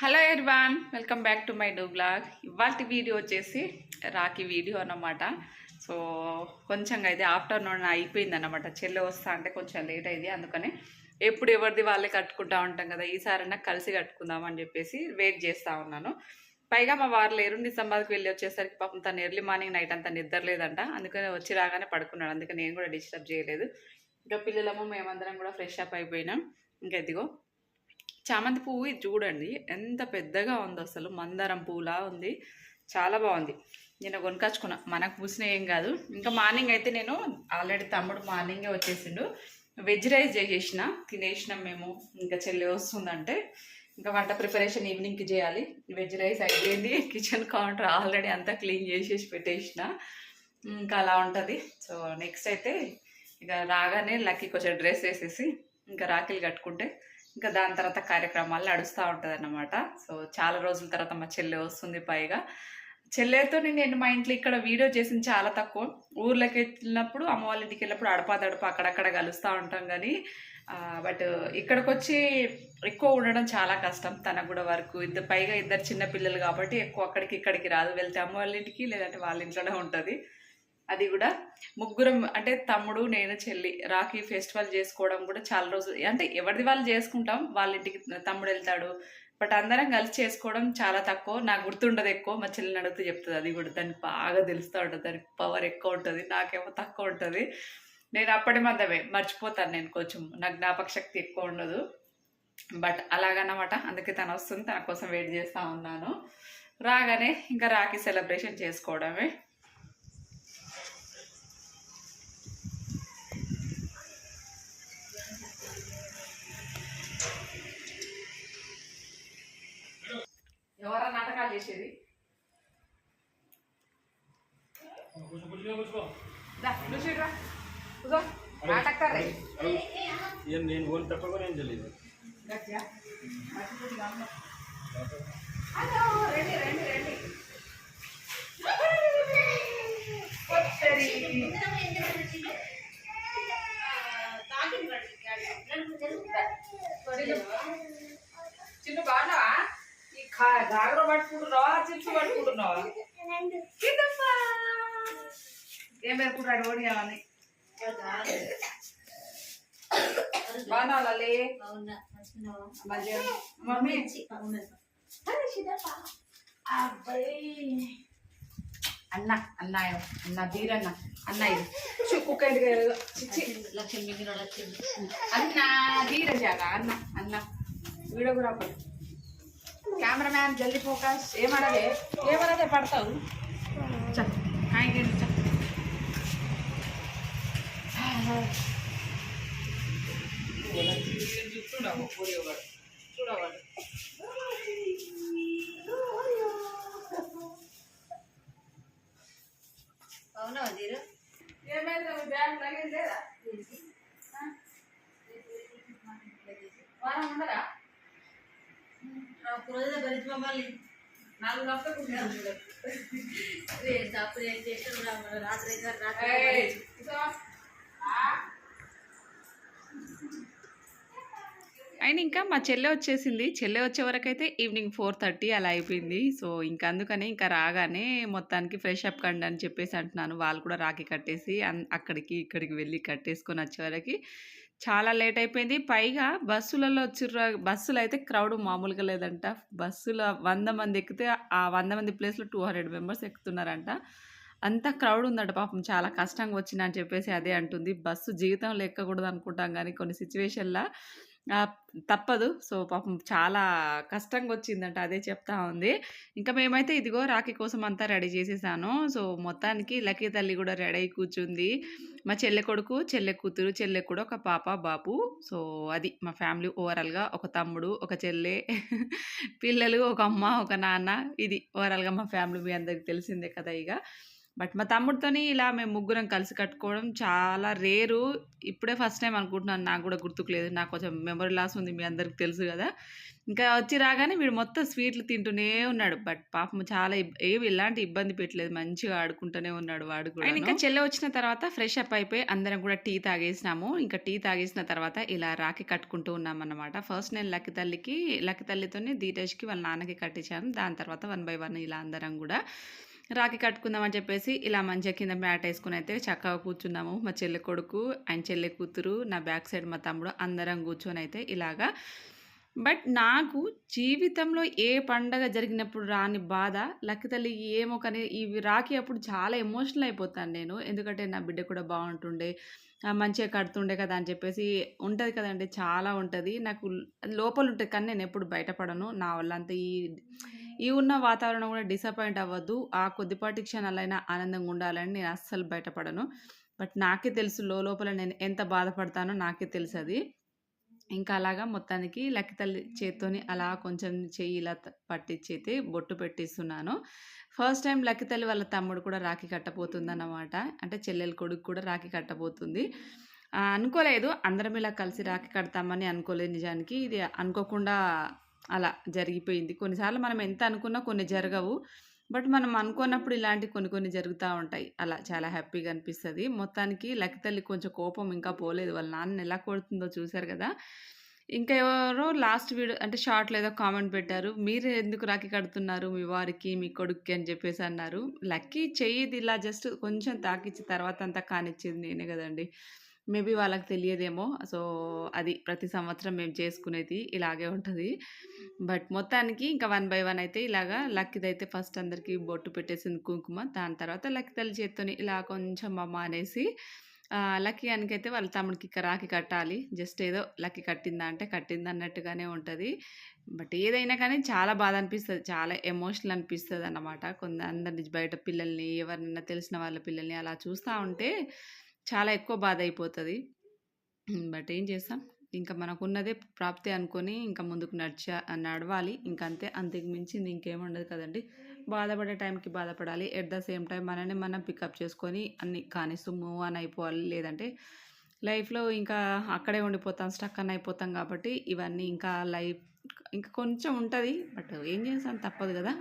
Hello everyone welcome back to my do blog ఇవాళ video వచ్చేసి Rakhi video అన్నమాట. So కొంచెం అయితే ఆఫ్టర్నూన్ అయిపోయింది అనమాట చెల్లె వస్తా అంటే కొంచెం లేట్ అయింది అందుకని ఎప్పుడు ఎవరిది వాళ్ళే కట్టుకుంటా ఉంటాం కదా ఈసారైనా కలిసి కట్టుకుందాం అని చెప్పేసి వెయిట్ చేస్తూ ఉన్నాను. పైగా మా వారు లేరు నిజామాబాద్కి వెళ్ళి వచ్చేసరికి పాపం తను ఎర్లీ మార్నింగ్ నైట్ అంతా నిద్రలేదంట అందుకని వచ్చి రాగానే పడుకున్నాడు అందుకని నేను కూడా డిస్టర్బ్ చేయలేదు. ఇంకా పిల్లలము మేమందరం కూడా ఫ్రెష్ అప్ అయిపోయినాం. ఇంకా ఇదిగో చామంతి పువ్వు ఇది చూడండి. ఎంత పెద్దగా ఉందో అసలు. మందారం పువ్వులా ఉంది. చాలా బాగుంది. నేను కొనుకొచ్చుకున్నా మనకు పూసిన ఏం కాదు. ఇంకా మార్నింగ్ అయితే నేను ఆల్రెడీ తమ్ముడు మార్నింగే వచ్చేసిండు. వెజ్ రైస్ చేసేసిన. తినేసినాం మేము. ఇంకా చెల్లి వస్తుందంటే ఇంకా వంట ప్రిపరేషన్ ఈవినింగ్కి చేయాలి. వెజ్ రైస్ అయిపోయింది. కిచెన్ కౌంటర్ ఆల్రెడీ అంతా క్లీన్ చేసేసి పెట్టేసిన. ఇంకా అలా ఉంటుంది. సో నెక్స్ట్ అయితే ఇక రాగానే లక్కీ కొంచెం డ్రెస్ వేసేసి ఇంకా రాఖీలు కట్టుకుంటే ఇంకా దాని తర్వాత కార్యక్రమాలు నడుస్తూ ఉంటుంది అన్నమాట సో చాలా రోజుల తర్వాత మా చెల్లె వస్తుంది పైగా. చెల్లెతో నేను మా ఇంట్లో ఇక్కడ వీడియో చేసింది చాలా తక్కువ. ఊర్లోకి వెళ్ళినప్పుడు అమ్మ వాళ్ళ ఇంటికి వెళ్ళినప్పుడు అడపాదడప అక్కడక్కడ కలుస్తూ ఉంటాం కానీ బట్ ఇక్కడికి వచ్చి ఎక్కువ ఉండడం చాలా కష్టం. తనకు కూడా వరకు ఇద్దరు పైగా ఇద్దరు చిన్న పిల్లలు కాబట్టి ఎక్కువ అక్కడికి ఇక్కడికి రాదు. వెళ్తే అమ్మ వాళ్ళ ఇంటికి లేదంటే వాళ్ళ ఇంట్లోనే ఉంటుంది. అది కూడా ముగ్గురం అంటే తమ్ముడు నేను చెల్లి రాఖీ ఫెస్టివల్ చేసుకోవడం కూడా చాలా రోజులు అంటే ఎవరిది వాళ్ళు చేసుకుంటాం వాళ్ళ ఇంటికి తమ్ముడు వెళ్తాడు. బట్ అందరం కలిసి చేసుకోవడం చాలా తక్కువ. నాకు గుర్తుండదు ఎక్కువ. మా చెల్లిని అడుగుతూ చెప్తుంది అది కూడా దానికి బాగా తెలుస్తూ ఉంటుంది దానికి పవర్ ఎక్కువ ఉంటుంది నాకేమో తక్కువ ఉంటుంది. నేను అప్పటి మందమే మర్చిపోతాను నేను కొంచెం నా జ్ఞాపక శక్తి ఎక్కువ ఉండదు. బట్ అలాగనమాట అందుకే తను వస్తుంది తన కోసం వెయిట్ చేస్తూ ఉన్నాను. రాగానే ఇంకా రాఖీ సెలబ్రేషన్ చేసుకోవడమే. చేసేది. నేను ఓన్ తెలియదు. రండి, రండి, రండి. చిన్న బాగున్నావా? గాగర పట్టుకుంటున్నావా? చిప్స్ పట్టుకుంటున్నావా. ఏం పెట్టుకుంటాడు ఓడి అని? బాగున్నావా లల్లి మంచిగా మమ్మీ. అన్న అన్నాయం అన్న ధీరన్న. అన్న ఇది. కుక్క ఇంటికి వెళ్ళు. చిచ్చి. అన్న ధీర జాగ అన్న వీడియోగ్రాఫర్ కెమెరామ్యాన్ జల్దీ ఫోకస్. ఏమనదే? ఏమనదే పడతావు? చ హాయిగా ఉండు, చ. చూడవు చూడవాడు అవునా బ్యాగ్ తగిలింది లేదా వారం ఉండరా? భరిత మమ్మల్ని నాలుగు ఏం చేసాడు రాత్రి రాత్రి. అయినా ఇంకా మా చెల్లె వచ్చేసింది. చెల్లె వచ్చే వరకు అయితే ఈవినింగ్ ఫోర్ థర్టీ అలా అయిపోయింది. సో ఇంకా అందుకని ఇంకా రాగానే మొత్తానికి ఫ్రెష్ అప్ కండి అని చెప్పేసి అంటున్నాను. వాళ్ళు కూడా రాఖీ కట్టేసి అన్- అక్కడికి ఇక్కడికి వెళ్ళి కట్టేసుకొని వచ్చే వరకు చాలా లేట్ అయిపోయింది. పైగా బస్సులలో వచ్చిర్రు బస్సులు అయితే క్రౌడ్ మామూలుగా లేదంట. బస్సులో వంద మంది ఎక్కితే ఆ వంద మంది ప్లేస్లో టూ హండ్రెడ్ మెంబర్స్ ఎక్కుతున్నారంట. అంత క్రౌడ్ ఉందట పాపం. చాలా కష్టంగా వచ్చిందని చెప్పేసి అదే అంటుంది. బస్సు జీవితంలో ఎక్కకూడదు అనుకుంటాం కానీ కొన్ని సిచ్యువేషన్లో తప్పదు. సో పాపం చాలా కష్టంగా వచ్చిందంట అదే చెప్తా ఉంది. ఇంకా మేమైతే ఇదిగో రాఖీ కోసం అంతా రెడీ చేసేసాను. సో మొత్తానికి లక్కీ తల్లి కూడా రెడీ అయి కూర్చుంది. మా చెల్లె కొడుకు చెల్లె కూతురు చెల్లె కూడా ఒక పాప బాబు సో అది మా ఫ్యామిలీ ఓవరాల్గా ఒక తమ్ముడు ఒక చెల్లె పిల్లలు ఒక అమ్మ ఒక నాన్న. ఇది ఓవరాల్గా మా ఫ్యామిలీ మీ అందరికి తెలిసిందే కదా ఇక బట్ మా తమ్ముడితోని ఇలా మేము ముగ్గురం కలిసి కట్టుకోవడం చాలా రేరు. ఇప్పుడే ఫస్ట్ టైం అనుకుంటున్నాను. నాకు కూడా గుర్తుకు లేదు నాకు కొంచెం మెమరీ లాస్ ఉంది. మీ అందరికి తెలుసు కదా. ఇంకా వచ్చి రాగానే వీడు మొత్తం స్వీట్లు తింటూనే ఉన్నాడు. బట్ పాపం చాలా ఇబ్- ఏమి ఇలాంటి ఇబ్బంది పెట్టలేదు. మంచిగా ఆడుకుంటూనే ఉన్నాడు వాడు కూడా ఇంకా చెల్లె వచ్చిన తర్వాత ఫ్రెష్ అప్ అయిపోయి అందరం కూడా టీ తాగేసినాము. ఇంకా టీ తాగేసిన తర్వాత ఇలా రాఖీ కట్టుకుంటూ ఉన్నాం అన్నమాట ఫస్ట్ నేను లక్కి తల్లికి లక్కి తల్లితోని ధీరజ్కి వాళ్ళ నాన్నకి కట్టించాను. దాని తర్వాత వన్ బై వన్ ఇలా అందరం కూడా రాఖీ కట్టుకుందామని చెప్పేసి ఇలా మంచిగా కింద మ్యాట్ వేసుకుని అయితే చక్కగా కూర్చున్నాము. మా చెల్లె కొడుకు ఆయన చెల్లె కూతురు నా బ్యాక్ సైడ్ మా తమ్ముడు అందరం కూర్చొని అయితే ఇలాగా. బట్ నాకు జీవితంలో ఏ పండగ జరిగినప్పుడు రాని బాధ లక్కి తల్లి ఏమో కానీ ఇవి రాఖీ అప్పుడు చాలా ఎమోషనల్ అయిపోతాను నేను. ఎందుకంటే నా బిడ్డ కూడా బాగుంటుండే మంచిగా కడుతుండే కదా అని చెప్పేసి ఉంటుంది కదండి చాలా ఉంటుంది. నాకు లోపల ఉంటుంది కానీ నేను ఎప్పుడు బయటపడను. నా వల్ల అంత ఈ ఈ ఉన్న వాతావరణం కూడా డిసప్పాయింట్ అవ్వద్దు. ఆ కొద్దిపాటి క్షణాలైనా ఆనందంగా ఉండాలని నేను అస్సలు బయటపడను. బట్ నాకే తెలుసు లోపల నేను ఎంత బాధపడతానో నాకే తెలుసు అది ఇంకా అలాగా మొత్తానికి లక్కి తల్లి చేత్తోని అలా కొంచెం చెయ్యి ఇలా పట్టించైతే బొట్టు పెట్టిస్తున్నాను. ఫస్ట్ టైం లక్కి తల్లి వాళ్ళ తమ్ముడు కూడా రాఖీ కట్టబోతుంది అన్నమాట అంటే చెల్లెల కొడుకు కూడా రాఖీ కట్టబోతుంది. అనుకోలేదు. అందరం ఇలా కలిసి రాఖీ కడతామని అనుకోలేదు నిజానికి. ఇది అనుకోకుండా అలా జరిగిపోయింది. కొన్నిసార్లు మనం ఎంత అనుకున్నా కొన్ని జరగవు. బట్ మనం అనుకున్నప్పుడు ఇలాంటి కొన్ని కొన్ని జరుగుతూ ఉంటాయి. అలా చాలా హ్యాపీగా అనిపిస్తుంది. మొత్తానికి లక్కి తల్లి కొంచెం కోపం ఇంకా పోలేదు. వాళ్ళ నాన్న ఎలా కొడుతుందో చూశారు కదా! ఇంకా ఎవరో లాస్ట్ వీడియో అంటే షార్ట్లో ఏదో కామెంట్ పెట్టారు. మీరు ఎందుకు రాఖీ కడుతున్నారు? మీ వారికి మీ కొడుక్కి అని చెప్పేసి అన్నారు. లక్కీ చెయ్యిది ఇలా జస్ట్ కొంచెం తాకిచ్చి తర్వాత అంతా కానిచ్చేది నేనే కదండి. మేబీ వాళ్ళకి తెలియదేమో. సో అది ప్రతి సంవత్సరం మేము చేసుకునేది ఇలాగే ఉంటుంది. బట్ మొత్తానికి ఇంకా వన్ బై వన్ అయితే ఇలాగా లక్కిదైతే అయితే ఫస్ట్ అందరికీ బొట్టు పెట్టేసింది కుంకుమ. దాని తర్వాత లక్కీ తల్లి చేత్తోని ఇలా కొంచెం అమ్మ అనేసి లక్కీ అనికైతే వాళ్ళ తమ్ముడికి ఇక రాఖీ కట్టాలి. జస్ట్ ఏదో లక్కీ కట్టిందా అంటే కట్టింది అన్నట్టుగానే ఉంటుంది. బట్ ఏదైనా కానీ చాలా బాధ అనిపిస్తుంది. చాలా ఎమోషనల్ అనిపిస్తుంది అన్నమాట కొంత అందరిని బయట పిల్లల్ని ఎవరినైనా తెలిసిన వాళ్ళ పిల్లల్ని అలా చూస్తూ ఉంటే చాలా ఎక్కువ బాధ అయిపోతుంది బట్ ఏం చేస్తాం? ఇంకా మనకున్నదే ప్రాప్తి అనుకొని ఇంకా ముందుకు నడిచా నడవాలి. ఇంకంతే అంతే. అంతకు మించింది ఇంకేముండదు కదండి. బాధపడే టైంకి బాధపడాలి. ఎట్ ద సేమ్ టైం మనని మనం పికప్ చేసుకొని అన్ని కానిస్తూ మూవ్ ఆన్ అయిపోవాలి. లేదంటే లైఫ్లో ఇంకా అక్కడే ఉండిపోతాం స్టక్ అని అయిపోతాం కాబట్టి ఇవన్నీ ఇంకా లైఫ్ ఇంకా కొంచెం ఉంటుంది. బట్ ఏం చేస్తాం? తప్పదు కదా.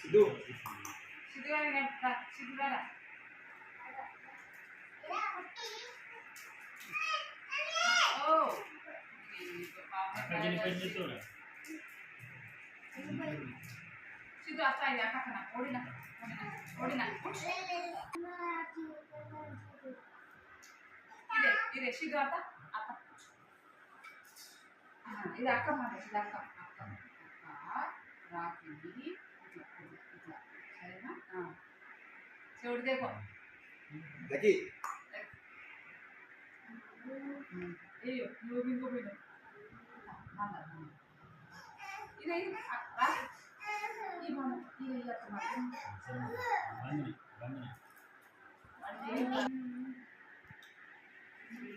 సిద్ధు సిద్ధు గారు సిద్ధు గారా సిద్ధు అత్త ఇది అక్క ఓడిన ఓడిన ఓడిన ఇది అక్క మాట ఇది అక్క. అక్క అక్క రాఖీ ఇట్లా ఇట్లా సరేనా? చెవుడు దేకో. అయ్యో నువ్వు ఇంకో పోయిన ఇది ఇది ఇది అక్క మాట.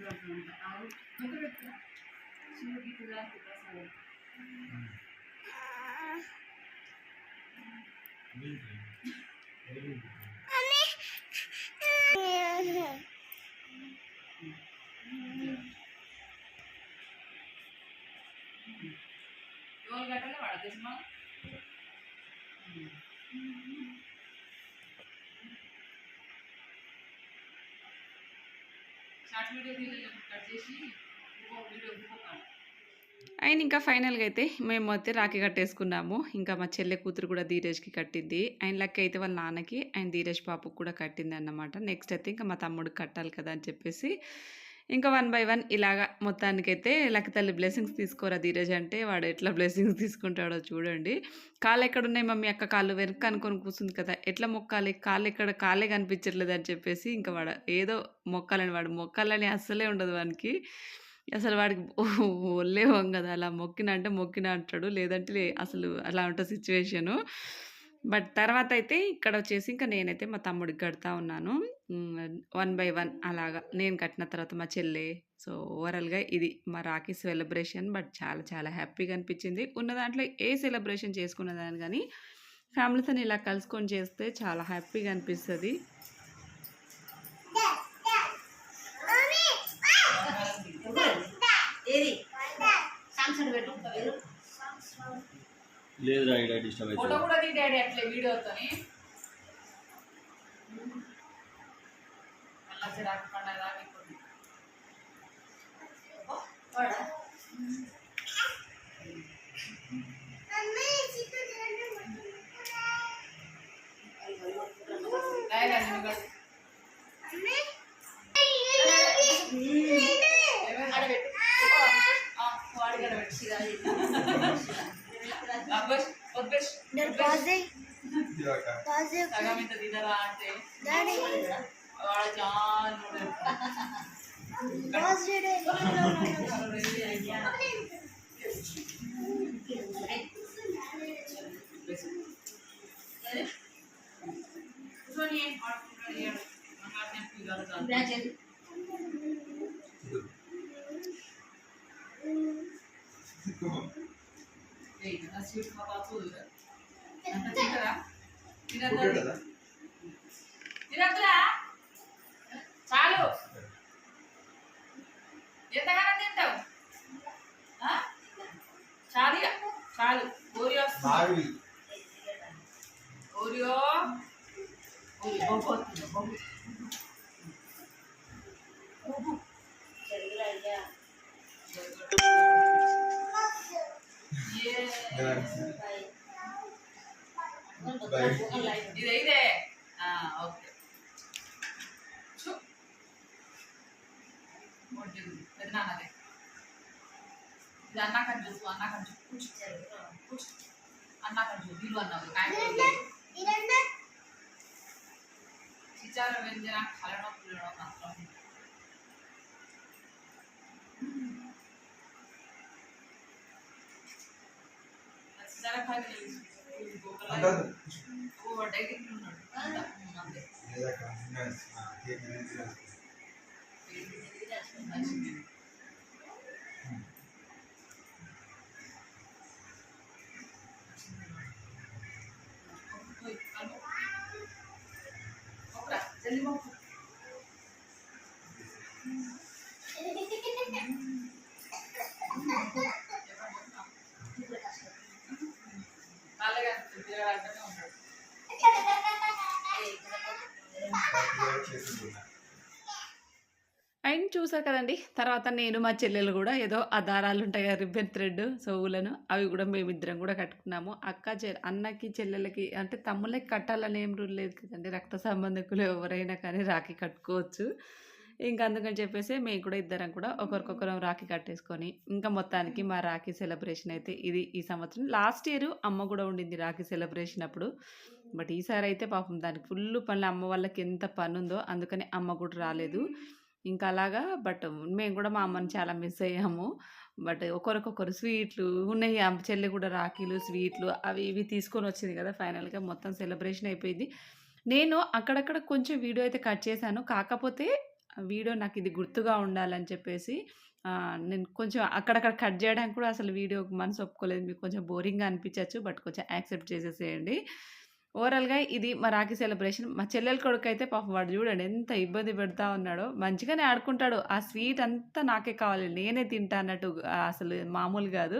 బంధని బంధని ఏడు గంటలే పడదు సుమా షార్ట్ వీడియో తీయలేదు అండ్ ఇంకా ఫైనల్గా అయితే మేము అయితే రాఖీ కట్టేసుకున్నాము. ఇంకా మా చెల్లె కూతురు కూడా ధీరజ్కి కట్టింది. అండ్ లక్క అయితే వాళ్ళ నాన్నకి అండ్ ధీరజ్ పాపకు కూడా కట్టింది అన్నమాట. నెక్స్ట్ అయితే ఇంకా మా తమ్ముడికి కట్టాలి కదా అని చెప్పేసి ఇంకా వన్ బై వన్ ఇలాగా మొత్తానికైతే లక్కతల్లి బ్లెస్సింగ్స్ తీసుకోరా ధీరజ్ అంటే వాడు ఎట్లా బ్లెస్సింగ్స్ తీసుకుంటాడో చూడండి. కాళ్ళు ఎక్కడ ఉన్నాయి మమ్మీ అక్క? కాళ్ళు వెనక అనుకొని కూర్చుంది కదా. ఎట్లా మొక్కాలి? కాళ్ళు ఎక్కడ? కాళ్ళే కనిపించట్లేదు అని చెప్పేసి ఇంకా వాడు ఏదో మొక్కాలని వాడు మొక్కాలని అస్సలే ఉండదు వానికి. అసలు వాడికి ఒళ్ళే కదా అలా మొక్కిన అంటే మొక్కిన అంటాడు. లేదంటే లే- అసలు అలా ఉంటుంది సిచ్యువేషను బట్ తర్వాత అయితే ఇక్కడ వచ్చేసి ఇంకా నేనైతే మా తమ్ముడికి కడతా ఉన్నాను. వన్ బై వన్ అలాగా. నేను కట్టిన తర్వాత మా చెల్లె. సో ఓవరాల్గా ఇది మా రాఖీ సెలబ్రేషన్. బట్ చాలా చాలా హ్యాపీగా అనిపించింది. ఉన్న దాంట్లో ఏ సెలబ్రేషన్ చేసుకున్నదాన్ని కానీ ఫ్యామిలీతో ఇలా కలుసుకొని చేస్తే చాలా హ్యాపీగా అనిపిస్తుంది. ఏది? సాంగ్స్ పెట్టు ఎవరు? లేదురా ఇక్కడ డిస్టర్బ్ ఫోటో అవుతుంది కూడా దిగాడు అట్లే వీడియోతో మళ్ళీ రాఖీ పండుగ దాకా ఇప్పుడు. వాడా? రాయరా నువ్వు కూడా. ఆడ పెట్టు. ఆ, వాడి కూడా పెట్టు. చిరాయి. అబ్బోష్, వబ్బోష్, వబ్బోష్. సగం ఇంత తినరా అంటే వాడు చాలా కూర్చొని ఆడుకుంటాడు ఏడు. నాకు నొప్పి కాదు చెరుగులు అయ్యా. ఏ. బాయ్. ఒక లైన్. ఇదే ఇదే ఆ, ఓకే చూ. ఒకటి ఉంది. పెద్దనాన్నదే ఇది అన్నాకని చూసు అన్నాకని చూసు కూర్చో చెరుగులు. కూర్చో అన్నాకని చూసు వీలు అన్నావు కాయ విచార వ్యంజన కలడం పిల్లడం Thank you. చూసారు కదండి? తర్వాత నేను మా చెల్లెలు కూడా ఏదో ఆ దారాలు ఉంటాయి కదా రిబ్బన్ థ్రెడ్ సోవులను అవి కూడా మేమిద్దరం కూడా కట్టుకున్నాము. అక్క చె అన్నకి చెల్లెలకి అంటే తమ్ముళ్ళకి కట్టాలని ఏం రూల్ లేదు కదండి. రక్త సంబంధికులు ఎవరైనా కానీ రాఖీ కట్టుకోవచ్చు. ఇంకా అందుకని చెప్పేసి మేము కూడా ఇద్దరం కూడా ఒకరికొకరం రాఖీ కట్టేసుకొని ఇంకా మొత్తానికి మా రాఖీ సెలబ్రేషన్ అయితే ఇది ఈ సంవత్సరం. లాస్ట్ ఇయర్ అమ్మ కూడా ఉండింది రాఖీ సెలబ్రేషన్ అప్పుడు. బట్ ఈసారి అయితే పాపం దానికి ఫుల్ పనులు అమ్మ వాళ్ళకి ఎంత పని ఉందో అందుకని అమ్మ కూడా రాలేదు. ఇంకా అలాగా బట్ మేము కూడా మా అమ్మని చాలా మిస్ అయ్యాము. బట్ ఒకరికొకరు స్వీట్లు ఉన్నాయి. ఆ చెల్లి కూడా రాఖీలు స్వీట్లు అవి ఇవి తీసుకొని వచ్చింది కదా ఫైనల్గా. మొత్తం సెలబ్రేషన్ అయిపోయింది. నేను అక్కడక్కడ కొంచెం వీడియో అయితే కట్ చేశాను. కాకపోతే వీడియో నాకు ఇది గుర్తుగా ఉండాలని చెప్పేసి నేను కొంచెం అక్కడక్కడ కట్ చేయడానికి కూడా అసలు వీడియో మనసు ఒప్పుకోలేదు. మీకు కొంచెం బోరింగ్గా అనిపించవచ్చు బట్ కొంచెం యాక్సెప్ట్ చేసేసేయండి. ఓవరాల్గా ఇది మా రాఖీ సెలబ్రేషన్. మా చెల్లెల కొడుకు అయితే పాప వాడు చూడండి ఎంత ఇబ్బంది పెడతా ఉన్నాడో. మంచిగానే ఆడుకుంటాడు. ఆ స్వీట్ అంతా నాకే కావాలి. నేనే తింటా అన్నట్టు అసలు మామూలు కాదు.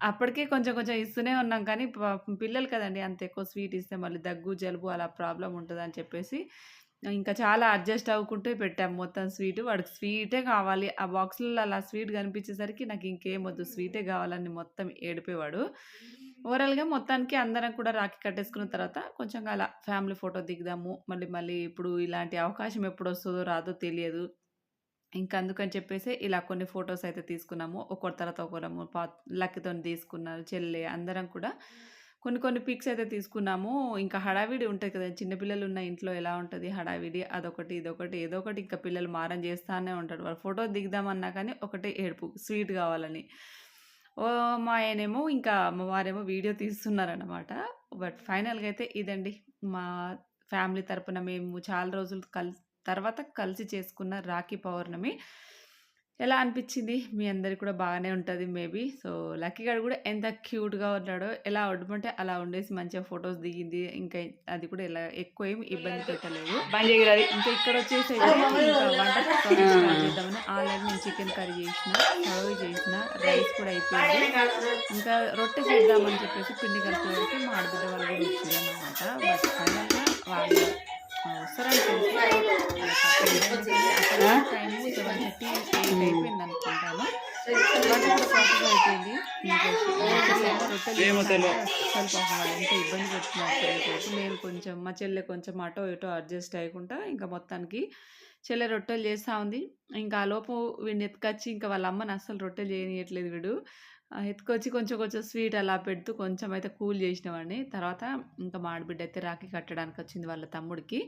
అప్పటికే కొంచెం కొంచెం ఇస్తూనే ఉన్నాం కానీ పాపం పిల్లలు కదండి అంత ఎక్కువ స్వీట్ ఇస్తే మళ్ళీ దగ్గు జలుబు అలా ప్రాబ్లం ఉంటుంది అని చెప్పేసి ఇంకా చాలా అడ్జస్ట్ అవ్వకుంటూ పెట్టాం మొత్తం స్వీట్. వాడికి స్వీటే కావాలి. ఆ బాక్స్లలో అలా స్వీట్ కనిపించేసరికి నాకు ఇంకేం వద్దు. స్వీటే కావాలని మొత్తం ఏడిపేవాడు. ఓవరాల్గా మొత్తానికి అందరం కూడా రాఖీ కట్టేసుకున్న తర్వాత కొంచెం అలా ఫ్యామిలీ ఫోటో దిగుదాము. మళ్ళీ మళ్ళీ ఇప్పుడు ఇలాంటి అవకాశం ఎప్పుడు వస్తుందో రాదో తెలియదు. ఇంకా అందుకని చెప్పేసి ఇలా కొన్ని ఫొటోస్ అయితే తీసుకున్నాము. ఒక్కొక్క తర్వాత ఒకరము పా లక్కీతో తీసుకున్నారు చెల్లె అందరం కూడా. కొన్ని కొన్ని పిక్స్ అయితే తీసుకున్నాము. ఇంకా హడావిడి ఉంటుంది కదా చిన్నపిల్లలు ఉన్న ఇంట్లో ఎలా ఉంటుంది హడావిడి? అదొకటి ఇదొకటి ఏదో ఒకటి ఇంకా పిల్లలు మారం చేస్తానే ఉంటాడు వాళ్ళు ఫోటో దిగుదామన్నా కానీ ఒకటే ఏడుపు స్వీట్ కావాలని. మా ఆయనేమో ఇంకా అమ్మవారేమో వారేమో వీడియో తీస్తున్నారనమాట బట్ ఫైనల్గా అయితే ఇదండి. మా ఫ్యామిలీ తరపున మేము చాలా రోజులు కల్ తర్వాత కలిసి చేసుకున్న రాఖీ పౌర్ణమి. ఎలా అనిపించింది మీ అందరికి కూడా బాగానే ఉంటుంది మేబీ సో లక్కీ గారు కూడా ఎంత క్యూట్గా ఉన్నాడో ఎలా ఉండమంటే అలా ఉండేసి మంచిగా ఫొటోస్ దిగింది. ఇంకా అది కూడా ఎలా ఎక్కువ ఏమి ఇబ్బంది పెట్టలేదు. ఇంకా ఇక్కడ వచ్చేసి చేద్దామని ఆల్రెడీ నేను చికెన్ కర్రీ చేసిన సర్వ్ చేసిన రైస్ కూడా అయిపోయింది. ఇంకా రొట్టె చేద్దామని చెప్పేసి పిండి కలిపే మా ఆడబిడ్డ వాళ్ళు కూడా వచ్చారు అనమాట బట్ ఫైనల్గా వాళ్ళు ఆ, టైము సెవెన్ థర్టీ ఎయిట్ అయిపోయింది అనుకుంటాను ఇబ్బంది పెడుతున్నారు నేను కొంచెం మా చెల్లె కొంచెం అటో ఇటో అడ్జస్ట్ అయ్యకుండా ఇంకా మొత్తానికి చెల్లె రొట్టెలు చేస్తూ ఉంది. ఇంకా ఆ లోపు వీడిని ఎత్తుకొచ్చి ఇంకా వాళ్ళ అమ్మని అస్సలు రొట్టెలు చేయనియట్లేదు వీడు. ఎత్తుకొచ్చి కొంచెం కొంచెం స్వీట్ అలా పెడుతూ కొంచెం అయితే కూల్ చేసినవాడిని. తర్వాత ఇంకా మాడిబిడ్డ అయితే రాఖీ కట్టడానికి వచ్చింది వాళ్ళ తమ్ముడికి.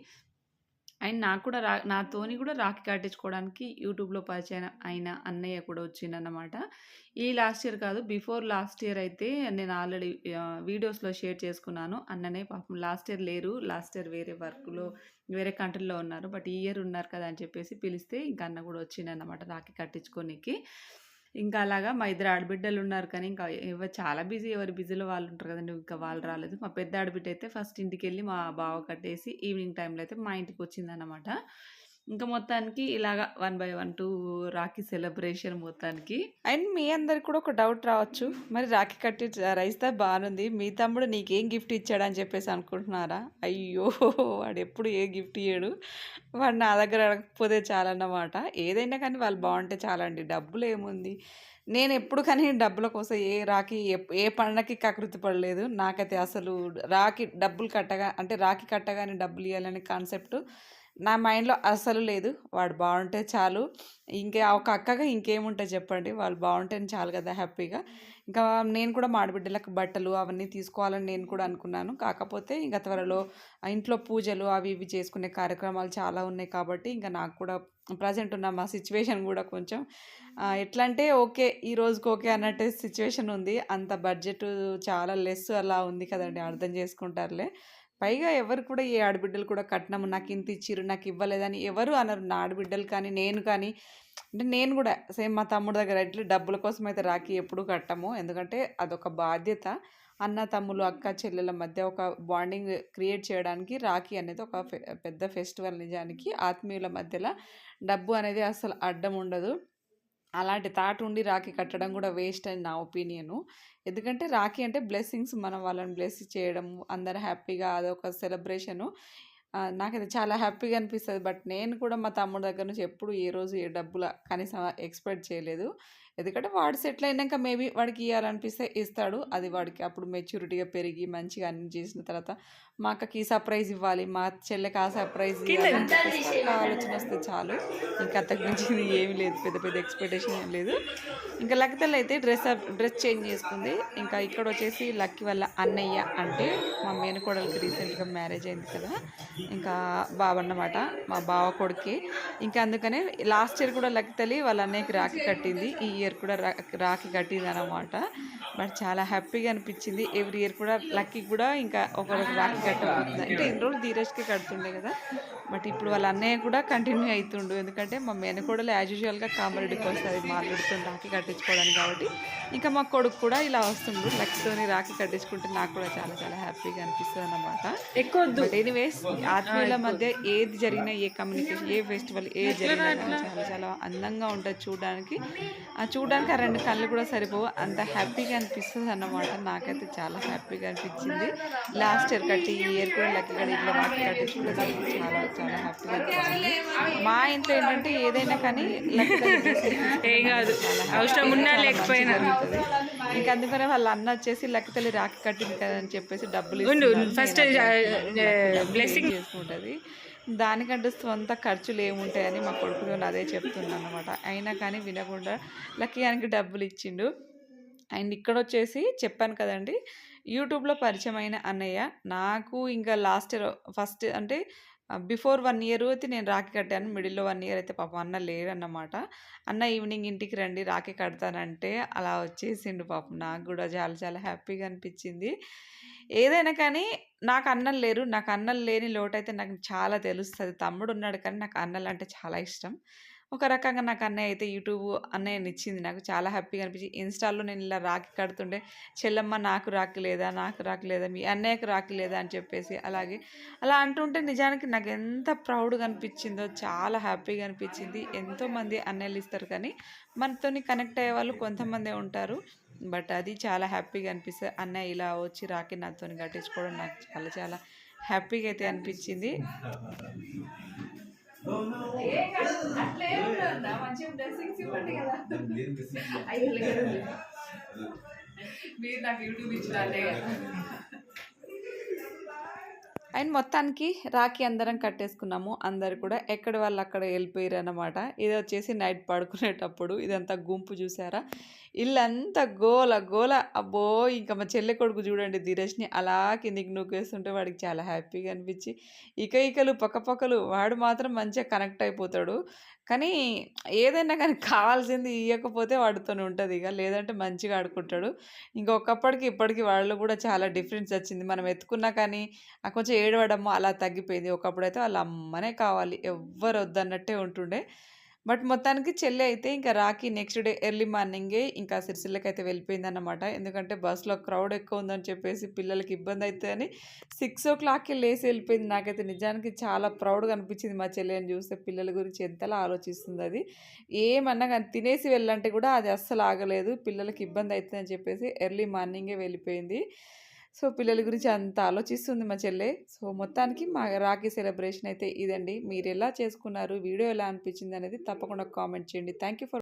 అండ్ నాకు కూడా రా నాతోని కూడా రాఖీ కట్టించుకోవడానికి యూట్యూబ్లో పరిచయం అయిన అన్నయ్య కూడా వచ్చిందన్నమాట ఈ లాస్ట్ ఇయర్ కాదు బిఫోర్ లాస్ట్ ఇయర్ అయితే నేను ఆల్రెడీ వీడియోస్లో షేర్ చేసుకున్నాను. అన్ననే పాపం లాస్ట్ ఇయర్ లేరు. లాస్ట్ ఇయర్ వేరే వర్క్లో వేరే కంట్రీలో ఉన్నారు. బట్ ఈ ఇయర్ ఉన్నారు కదా అని చెప్పేసి పిలిస్తే ఇంకా అన్న కూడా వచ్చిందన్నమాట రాఖీ కట్టించుకోనికి. ఇంకా అలాగా మా ఇద్దరు ఆడబిడ్డలు ఉన్నారు కానీ ఇంకా ఎవరు చాలా బిజీ ఎవరి బిజీలో వాళ్ళు ఉంటారు కదండి. ఇంకా వాళ్ళు రాలేదు. మా పెద్ద ఆడబిడ్డ అయితే ఫస్ట్ ఇంటికి వెళ్ళి మా బావ కట్టేసి ఈవినింగ్ టైంలో అయితే మా ఇంటికి వచ్చిందన్నమాట. ఇంకా మొత్తానికి ఇలాగా one by one two Rakhi celebration మొత్తానికి. అండ్ మీ అందరికి కూడా ఒక డౌట్ రావచ్చు. మరి రాఖీ కట్టి రైస్ దా బాగుంది. మీ తమ్ముడు నీకేం గిఫ్ట్ ఇచ్చాడని చెప్పేసి అనుకుంటున్నారా? అయ్యో వాడు ఎప్పుడు ఏ గిఫ్ట్ ఇయ్యాడు. వాడు నా దగ్గర అడగకపోతే చాలన్నమాట. ఏదైనా కానీ వాళ్ళు బాగుంటే చాలండి. డబ్బులు ఏముంది? నేను ఎప్పుడు కానీ డబ్బుల కోసం ఏ రాఖీ ఏ పండగకి కకృతి పడలేదు. నాకైతే అసలు రాఖీ డబ్బులు కట్టగా అంటే రాఖీ కట్టగానే డబ్బులు ఇవ్వాలనే కాన్సెప్ట్ నా మైండ్లో అసలు లేదు. వాడు బాగుంటే చాలు. ఇంకే ఒక అక్కగా ఇంకేముంటుంది చెప్పండి. వాళ్ళు బాగుంటే చాలు కదా హ్యాపీగా. ఇంకా నేను కూడా మాడబిడ్డలకు బట్టలు అవన్నీ తీసుకోవాలని నేను కూడా అనుకున్నాను. కాకపోతే ఇంకా త్వరలో ఇంట్లో పూజలు అవి ఇవి చేసుకునే కార్యక్రమాలు చాలా ఉన్నాయి కాబట్టి ఇంకా నాకు కూడా ప్రజెంట్ ఉన్న మా సిచ్యువేషన్ కూడా కొంచెం ఎట్లా అంటే ఓకే ఈ రోజుకి ఓకే అన్నట్టు సిచ్యువేషన్ ఉంది. అంత బడ్జెట్ చాలా లెస్ అలా ఉంది కదండి. అర్థం చేసుకుంటారులే. పైగా ఎవరు కూడా ఏ ఆడబిడ్డలు కూడా కట్నం నాకు ఇంత ఇచ్చిర్రు నాకు ఇవ్వలేదని ఎవరు అనరు. నా ఆడబిడ్డలు కానీ నేను కానీ అంటే నేను కూడా సేమ్ మా తమ్ముడు దగ్గర ఇట్లా డబ్బుల కోసం అయితే రాఖీ ఎప్పుడూ కట్టము. ఎందుకంటే అదొక బాధ్యత. అన్న తమ్ములు అక్క చెల్లెల మధ్య ఒక బాండింగ్ క్రియేట్ చేయడానికి రాఖీ అనేది ఒక పెద్ద ఫెస్టివల్ నిజానికి. ఆత్మీయుల మధ్యలో డబ్బు అనేది అసలు అడ్డం ఉండదు. అలాంటి థాట్ ఉండి రాఖీ కట్టడం కూడా వేస్ట్ అని నా ఒపీనియను. ఎందుకంటే రాఖీ అంటే బ్లెస్సింగ్స్ మనం వాళ్ళని బ్లెస్ చేయడం అందరు హ్యాపీగా అదొక సెలబ్రేషను. నాకైతే చాలా హ్యాపీగా అనిపిస్తుంది. బట్ నేను కూడా మా తమ్ముడు దగ్గర నుంచి ఎప్పుడు ఏ రోజు ఏ డబ్బుల కనీసం ఎక్స్పెక్ట్ చేయలేదు. ఎందుకంటే వాడు సెటిల్ అయినాక మేబీ వాడికి ఇవ్వాలనిపిస్తే ఇస్తాడు. అది వాడికి అప్పుడు మెచ్యూరిటీగా పెరిగి మంచిగా అన్ని చేసిన తర్వాత మా అక్కకి సర్ప్రైజ్ ఇవ్వాలి మా చెల్లెకి ఆ సర్ప్రైజ్ ఆలోచన వస్తే చాలు. ఇంకా అంతకు మించి ఏమీ లేదు. పెద్ద పెద్ద ఎక్స్పెక్టేషన్ ఏం లేదు. ఇంకా లక్కితల్లి అయితే డ్రెస్ డ్రెస్ చేంజ్ చేసుకుంది. ఇంకా ఇక్కడ వచ్చేసి లక్కీ వాళ్ళ అన్నయ్య అంటే మా మేనకోడలికి రీసెంట్గా మ్యారేజ్ అయింది కదా. ఇంకా బావ అన్నమాట. మా బావ కొడుకే. ఇంకా అందుకనే లాస్ట్ ఇయర్ కూడా లక్కీ తల్లి వాళ్ళ అన్నయ్యకి రాఖీ కట్టింది. ఈ ఇయర్ ఇయర్ కూడా రాఖీ కట్టింది అనమాట బట్ చాలా హ్యాపీగా అనిపించింది. ఎవ్రీ ఇయర్ కూడా లక్కీ కూడా ఇంకా ఒక రాఖీ కట్టబోతుంది. అంటే ఇన్ని రోజులు ధీరజ్కి కడుతుండే కదా. బట్ ఇప్పుడు వాళ్ళ అన్నయ్య కూడా కంటిన్యూ అవుతుండు. ఎందుకంటే మా మేనకోడలు యాజ్ యూజువల్గా కామారెడ్డికి వస్తుంది మాట్లాడుతుంది రాఖీ కట్టించుకోవడానికి కాబట్టి ఇంకా మా కొడుకు కూడా ఇలా వస్తుండు. లక్ష్తోని రాఖీ కట్టించుకుంటే నాకు కూడా చాలా చాలా హ్యాపీగా అనిపిస్తుంది అన్నమాట. ఎక్కువ ఎనీవేస్ ఆత్మీయుల మధ్య ఏది జరిగినా ఏ కమ్యూనికేషన్ ఏ ఫెస్టివల్ ఏ జరిగినా చాలా చాలా అందంగా ఉంటుంది చూడడానికి. ఆ చూడడానికి ఆ రెండు కళ్ళు కూడా సరిపోవు. అంత హ్యాపీగా అనిపిస్తుంది అన్నమాట. నాకైతే చాలా హ్యాపీగా అనిపించింది. లాస్ట్ ఇయర్ కట్టి ఈ ఇయర్ కూడా లక్కీ గడి ఇట్లా రాఖీ కట్టించుకునేదానికి చాలా చాలా హ్యాపీగా మా ఇంట్లో ఏంటంటే ఏదైనా కానీ ఏం కాదు. అవసరం ఉన్నా లేకపోయినా. ఇంకా అందుకనే వాళ్ళ అన్న వచ్చేసి లక్కతల్లి రాఖీ కట్టింది కదా అని చెప్పేసి డబ్బులు ఫస్ట్ బ్లెస్సింగ్ చేసుకుంటుంది? దానికంటే సొంత ఖర్చులు ఏముంటాయని మా కొడుకు అదే చెప్తున్నాను అనమాట అయినా కానీ వినకుండా లక్కీ ఆయనకి డబ్బులు ఇచ్చిండు. అండ్ ఇక్కడ వచ్చేసి చెప్పాను కదండి యూట్యూబ్లో పరిచయం అయిన అన్నయ్య. నాకు ఇంకా లాస్ట్ ఇయర్ ఫస్ట్ అంటే బిఫోర్ వన్ ఇయర్ అయితే నేను రాఖీ కట్టాను. మిడిల్లో వన్ ఇయర్ అయితే పాపం అన్న లేడన్నమాట అన్న ఈవినింగ్ ఇంటికి రండి రాఖీ కడతానంటే అలా వచ్చేసిండు పాపం. నాకు కూడా చాలా చాలా హ్యాపీగా అనిపించింది. ఏదైనా కానీ నాకు అన్నలు లేరు. నాకు అన్నలు లేని లోటైతే నాకు చాలా తెలుస్తుంది. తమ్ముడు ఉన్నాడు కానీ నాకు అన్నలు అంటే చాలా ఇష్టం. ఒక రకంగా నాకు అన్నయ్య అయితే యూట్యూబ్ అన్నయ్యనిచ్చింది నాకు. చాలా హ్యాపీగా అనిపించి ఇన్స్టాల్లో నేను ఇలా రాఖీ కడుతుండే చెల్లమ్మ నాకు రాఖీ లేదా? నాకు రాఖీ లేదా? మీ అన్నయ్యకి రాఖీ లేదా?" అని చెప్పేసి అలాగే అలా అంటుంటే నిజానికి నాకెంత ప్రౌడ్‌గా అనిపించిందో, చాలా హ్యాపీగా అనిపించింది. ఎంతోమంది అన్నయ్యలు ఇస్తారు కానీ, మనతోని కనెక్ట్ అయ్యేవాళ్ళు కొంతమందే ఉంటారు. బట్ అది చాలా హ్యాపీగా అనిపిస్తుంది అన్నయ్య ఇలా వచ్చి రాఖీ నాతోని కట్టించుకోవడం నాకు చాలా చాలా హ్యాపీగా అయితే అనిపించింది. ఏం ఇవ్వండి కదా! మీరు నాకు యూట్యూబ్ కదా! అండ్ మొత్తానికి రాఖీ అందరం కట్టేసుకున్నాము. అందరు కూడా ఎక్కడి వాళ్ళు అక్కడ వెళ్ళిపోయారన్నమాట. ఇది వచ్చేసి నైట్ పడుకునేటప్పుడు ఇదంతా గుంపు చూసారా? ఇల్లంతా గోల గోల. అబ్బో! ఇంక మా చెల్లె కొడుకు చూడండి ధీరజ్‌ని అలా కిందికి నూకేస్తుంటే వాడికి చాలా హ్యాపీగా అనిపించి, ఇక ఇకలు పక్కపక్కలు వాడు మాత్రం మంచిగా కనెక్ట్ అయిపోతాడు. కానీ ఏదైనా కానీ కావాల్సింది ఇవ్వకపోతే వాడితోనే ఉంటుంది ఇక లేదంటే మంచిగా ఆడుకుంటాడు. ఇంకొకప్పటికి ఇప్పటికి వాళ్ళు కూడా చాలా డిఫరెన్స్ వచ్చింది. మనం ఎత్తుకున్నా కానీ కొంచెం ఏడవడము అలా తగ్గిపోయింది. ఒకప్పుడైతే వాళ్ళ అమ్మనే కావాలి. ఎవ్వరు వద్దన్నట్టే ఉంటుండే. బట్ మొత్తానికి చెల్లి అయితే ఇంకా రాఖీ నెక్స్ట్ డే ఎర్లీ మార్నింగే ఇంకా సిరిసిల్లకైతే వెళ్ళిపోయిందన్నమాట. ఎందుకంటే బస్సులో క్రౌడ్ ఎక్కువ ఉందని చెప్పేసి పిల్లలకి ఇబ్బంది అయితదని 6:00కే లేసి వెళ్ళిపోయింది. నాకైతే నిజానికి చాలా ప్రౌడ్‌గా అనిపించింది మా చెల్లెని చూస్తే. పిల్లల గురించి ఎంతలా ఆలోచిస్తుంది అది ఏమన్నా కానీ తినేసి వెళ్ళంటే కూడా అది అస్సలు ఆగలేదు. పిల్లలకి ఇబ్బంది అవుతుందని చెప్పేసి ఎర్లీ మార్నింగే వెళ్ళిపోయింది. సో, పిల్లల గురించి అంత ఆలోచిస్తుంది మా చెల్లె. సో, మొత్తానికి మా రాఖీ సెలబ్రేషన్ అయితే ఇదండి. మీరెలా చేసుకున్నారు? వీడియో ఎలా అనిపించింది అనేది తప్పకుండా కామెంట్ చేయండి. Thank you for